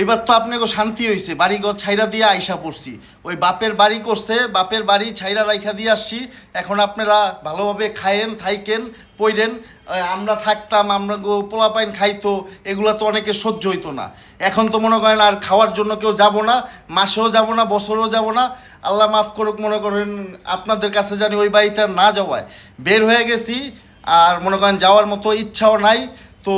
এইবার তো আপনাকে শান্তি হয়েছে বাড়ি বাড়িঘর ছাইরা দিয়ে আইসা পড়ছি। ওই বাপের বাড়ি করছে, বাপের বাড়ি ছাইরা রাইখা দিয়ে আসছি। এখন আপনারা ভালোভাবে খায়েন, থাইকেন, পইরেন আমরা থাকতাম, আমরা গো পোলাপাইন খাইতো, এগুলো তো অনেকে সহ্য হইতো না। এখন তো মনে করেন আর খাওয়ার জন্য কেউ যাব না, মাসেও যাব না, বছরেও যাব না। আল্লাহ মাফ করুক, মনে করেন আপনাদের কাছে জানি ওই বাড়িতে না যাওয়ায়। বের হয়ে গেছি, আর মনে করেন যাওয়ার মতো ইচ্ছাও নাই। তো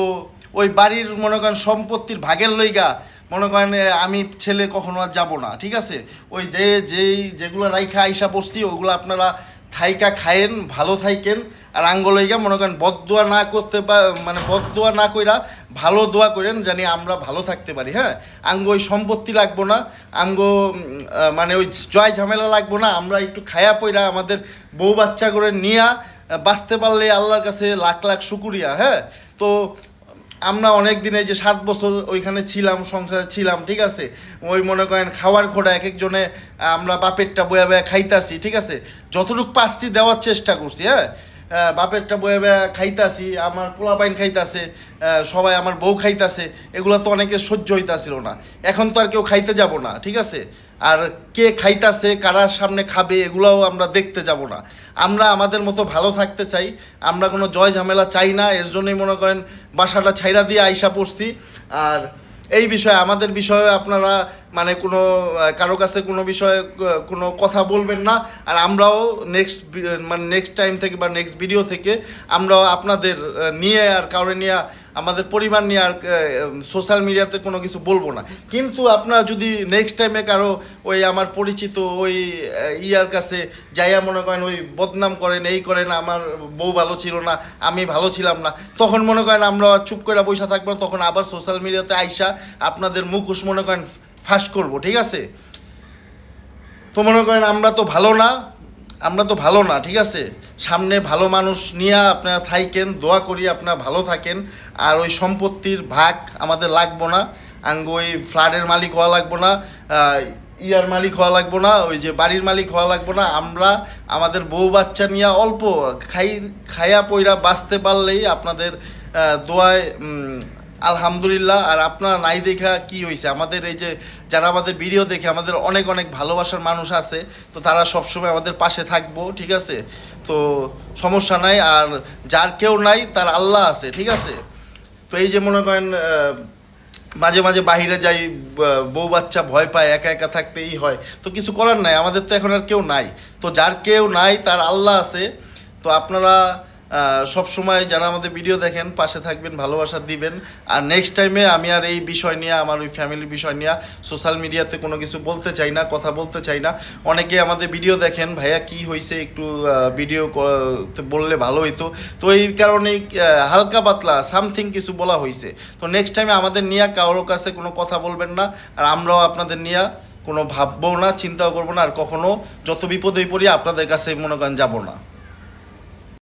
ওই বাড়ির মনে করেন সম্পত্তির ভাগের লইগা মনে করেন আমি ছেলে কখনো আর যাব না, ঠিক আছে? ওই যে, যেই, যেগুলো রাইখা আইসা পড়ছি ওগুলো আপনারা থাইকা খায়েন, ভালো থাইকেন, আর আঙ্গলইগা মনে করেন বদদোয়া না করতে মানে বদদোয়া না কইরা ভালো দোয়া করেন, জানি আমরা ভালো থাকতে পারি হ্যাঁ? আঙ্গ ওই সম্পত্তি লাগবো না, আঙ্গ মানে ওই জয় ঝামেলা লাগবো না, আমরা একটু খায়া পইরা আমাদের বউ বাচ্চা করে নিয়া, বাঁচতে পারলে আল্লাহর কাছে লাখ লাখ শুকুরিয়া হ্যাঁ? তো আমরা অনেক দিনে যে সাত বছর ওইখানে ছিলাম, সংসারে ছিলাম, ঠিক আছে? ওই মনে করেন খাওয়ার খোড়া এক একজনে আমরা বাপেরটা বয়া বয়া খাইতাছি, ঠিক আছে? যতটুকু পাচ্ছি দেওয়ার চেষ্টা করছি হ্যাঁ? বাপেরটা বয়ে খাইতাছি, আমার পোলাপাইন খাইতাছে সবাই আমার বউ খাইতাছে, এগুলো তো অনেকে সহ্য হইতাছিল না। এখন তো আর কেউ খাইতে যাব না, ঠিক আছে? আর কে খাইতাছে কারার সামনে খাবে, এগুলোও আমরা দেখতে যাব না। আমরা আমাদের মতো ভালো থাকতে চাই, আমরা কোনো জয় ঝামেলা চাই না, এর জন্যই মনে করেন বাসাটা ছাইরা দিয়ে আইসা পড়ছি। আর এই বিষয়ে, আমাদের বিষয়ে আপনারা মানে কোনো কারও কাছে কোনো বিষয়ে কোনো কথা বলবেন না। আর আমরাও নেক্সট মানে নেক্সট টাইম থেকে বা নেক্সট ভিডিও থেকে আমরাও আপনাদের নিয়ে আর কারও নিয়ে, আমাদের পরিবার নিয়ে আর সোশ্যাল মিডিয়াতে কোনো কিছু বলব না। কিন্তু আপনারা যদি নেক্সট টাইমে কারও ওই আমার পরিচিত ওই ইয়ার কাছে যাইয়া মনে করেন ওই বদনাম করেন, এই করেন, আমার বউ ভালো ছিল না, আমি ভালো ছিলাম না, তখন মনে করেন আমরা চুপ করে বসে থাকব তখন আবার সোশ্যাল মিডিয়াতে আইসা আপনাদের মুখোশ মনে করেন ফাঁস করব, ঠিক আছে? তো মনে করেন আমরা তো ভালো না, আমরা তো ভালো না, ঠিক আছে? সামনে ভালো মানুষ নিয়ে আপনারা থাইকেন, দোয়া করি আপনারা ভালো থাকেন, আর ওই সম্পত্তির ভাগ আমাদের লাগবো না আঙ্গ ওই ফ্ল্যাটের মালিক হওয়া লাগবো না ইয়ার মালিক হওয়া লাগবো না, ওই যে বাড়ির মালিক হওয়া লাগবো না, আমরা আমাদের বউ বাচ্চা নিয়ে অল্প খাই খাইয়া পইরা বাঁচতে পারলেই আপনাদের দোয়ায় আলহামদুলিল্লাহ, আর আপনারা নাই দেখা কি হয়েছে আমাদের এই যে যারা আমাদের ভিডিও দেখে আমাদের অনেক অনেক ভালোবাসার মানুষ আছে, তো তারা সবসময় আমাদের পাশে থাকব, ঠিক আছে? তো সমস্যা নাই, আর যার কেউ নাই, তার আল্লাহ আছে, ঠিক আছে? তো এই যে মনে করেন মাঝে মাঝে বাহিরে যাই বউ বাচ্চা ভয় পায়, একা একা থাকতেই হয়, তো কিছু করার নাই, আমাদের তো এখন আর কেউ নাই। তো যার কেউ নাই, তার আল্লাহ আছে, তো আপনারা সব সময় যারা আমাদের ভিডিও দেখেন পাশে থাকবেন ভালোবাসা দিবেন। আর নেক্সট টাইমে আমি আর এই বিষয় নিয়ে আমার ওই ফ্যামিলির বিষয় নিয়ে সোশ্যাল মিডিয়াতে কোনো কিছু বলতে চাই না কথা বলতে চাই না। অনেকে আমাদের ভিডিও দেখেন ভাইয়া কি হয়েছে একটু ভিডিও বললে ভালো হইতো। তো এই কারণেই আহ, হালকা পাতলা সামথিং কিছু বলা হয়েছে তো নেক্সট টাইমে আমাদের নিয়ে কারোর কাছে কোনো কথা বলবেন না আর আমরাও আপনাদের নিয়ে কোনো ভাববো না চিন্তাও করব না আর কখনো যত বিপদেই পড়ি আপনাদের কাছে মনে করেন যাব না।